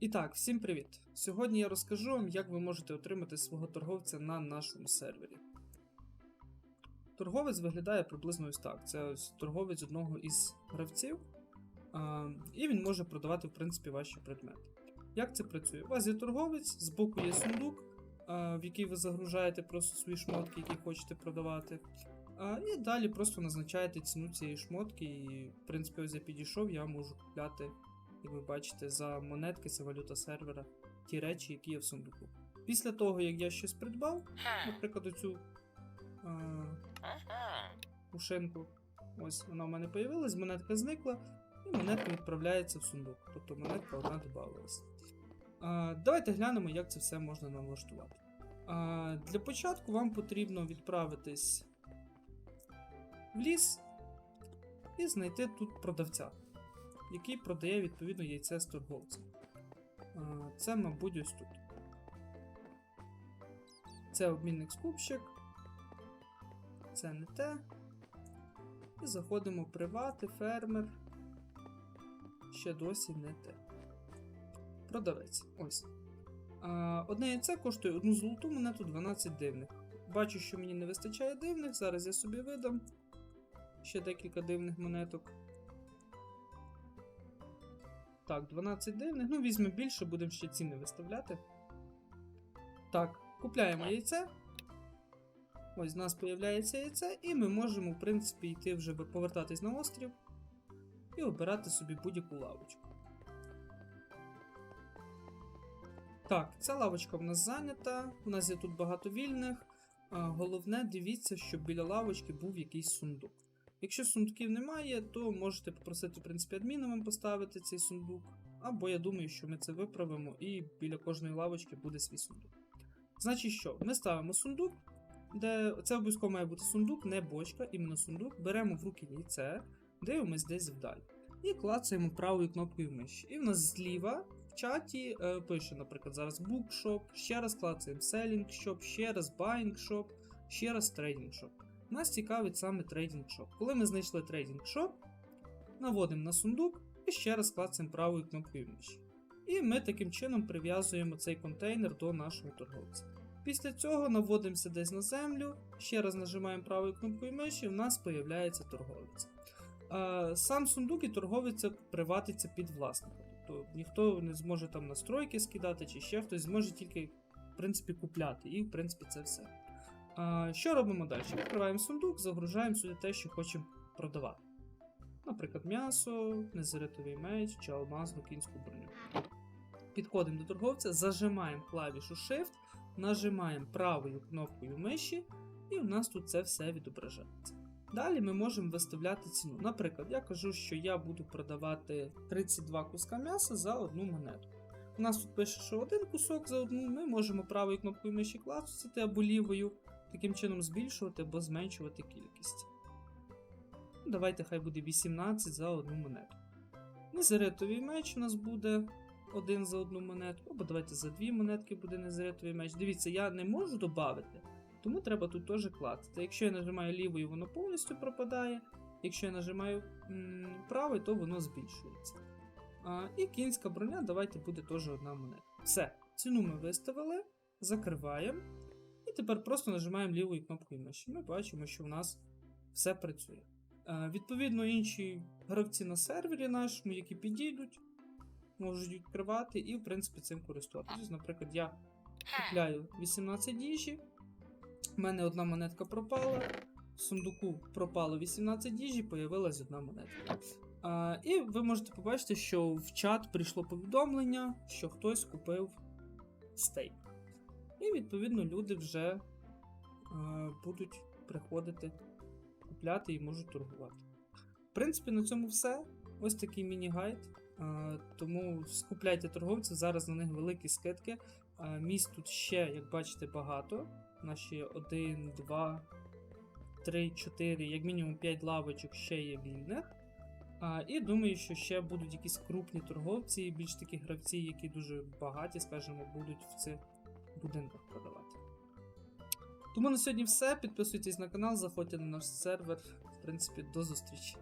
І так, всім привіт! Сьогодні я розкажу вам, як ви можете отримати свого торговця на нашому сервері. Торговець виглядає приблизно ось так. Це ось торговець одного із гравців, і він може продавати, в принципі, ваші предмети. Як це працює? У вас є торговець, збоку є сундук, в який ви загружаєте просто свої шмотки, які хочете продавати. І далі просто назначаєте ціну цієї шмотки, і, в принципі, ось я підійшов, я можу купляти як ви бачите, за монетки, це валюта сервера, ті речі, які є в сундуку. Після того, як я щось придбав, наприклад, оцю е, ушинку, ось вона в мене появилась, монетка зникла, і монетка відправляється в сундук. Тобто монетка одна додавалась. Давайте глянемо, як це все можна налаштувати. Е, для початку вам потрібно відправитись в ліс і знайти тут продавця який продає відповідно яйце з торговцем. А, Це, мабуть, ось тут. Це обмінник скупщик. Це не те. І заходимо в привати, фермер. Ще досі не те. Продавець. Ось. Одне яйце коштує одну золоту монету 12 дивних. Бачу, що мені не вистачає дивних. Зараз я собі видам ще декілька дивних монеток. Так, 12 дивних. Ну, візьмемо більше, будемо ще ціни виставляти. Так, купляємо яйце. Ось у нас з'являється яйце, і ми можемо, в принципі, йти вже повертатись на острів і обирати собі будь-яку лавочку. Так, ця лавочка в нас зайнята. У нас є тут багато вільних. Головне, дивіться, щоб біля лавочки був якийсь сундук. Якщо сундуків немає, то можете попросити, в принципі, адміном поставити цей сундук. Або я думаю, що ми це виправимо, і біля кожної лавочки буде свій сундук. Значить, що? Ми ставимо сундук, де це обов'язково має бути сундук, не бочка, іменно сундук. Беремо в руки яйце, дивимось десь вдаль. І клацаємо правою кнопкою миші. І в нас зліва в чаті е, пише, наприклад, зараз Bookshop, ще раз клацаємо Selling Shop, ще раз Buying Shop, ще раз Trading Shop. Нас цікавить саме трейдинг шоп. Коли ми знайшли трейдинг шоп, наводимо на сундук і ще раз клацаємо правою кнопкою миші. І ми таким чином прив'язуємо цей контейнер до нашого торговця. Після цього наводимося десь на землю, ще раз нажимаємо правою кнопкою миші, і в нас з'являється торговець. Сам сундук і торговець приватиться під власника. Тобто ніхто не зможе там настройки скидати чи ще хтось зможе тільки в принципі, купляти. І в принципі це все. А, Що робимо далі? Відкриваємо сундук, загружаємо сюди те, що хочемо продавати. Наприклад, м'ясо, незаритовий меч чи алмазну кінську броню. Підходимо до торговця, зажимаємо клавішу Shift, нажимаємо правою кнопкою миші, і у нас тут це все відображається. Далі ми можемо виставляти ціну. Наприклад, я кажу, що я буду продавати 32 куска м'яса за одну монету. У нас тут пише, що один кусок за одну, ми можемо правою кнопкою миші клацати або лівою, таким чином збільшувати або зменшувати кількість. Ну, Давайте хай буде 18 за одну монету. Незаритовий меч у нас буде один за одну монетку, або давайте за дві монетки буде незаритовий меч. Дивіться, я не можу додати, тому треба тут теж клацати. Якщо я нажимаю лівою, воно повністю пропадає. Якщо я нажимаю м, правою, то воно збільшується. А, І кінська броня, давайте буде теж одна монета. Все, ціну ми виставили, закриваємо. Тепер просто нажимаємо лівою кнопкою миші. Ми бачимо, що в нас все працює. Відповідно, інші гравці на сервері нашому, які підійдуть, можуть відкривати і, в принципі, цим користуватися. Наприклад, я купляю 18 їжі, в мене одна монетка пропала. В сундуку пропало 18 їжі, появилась одна монетка. А, І ви можете побачити, що в чат прийшло повідомлення, що хтось купив стейк. І відповідно люди вже а, будуть приходити купляти і можуть торгувати. В принципі, на цьому все. Ось такий міні-гайд. А, Тому скупляйте торговців, зараз на них великі скидки. А, Місць тут ще, як бачите, багато. Наші 1, 2, 3, 4, як мінімум 5 лавочок ще є вільних. А, І думаю, що ще будуть якісь крупні торговці, більш такі гравці, які дуже багаті, скажімо, будуть в цих будинках продавати. Тому на сьогодні все. Підписуйтесь на канал, заходьте на наш сервер. В принципі, до зустрічі.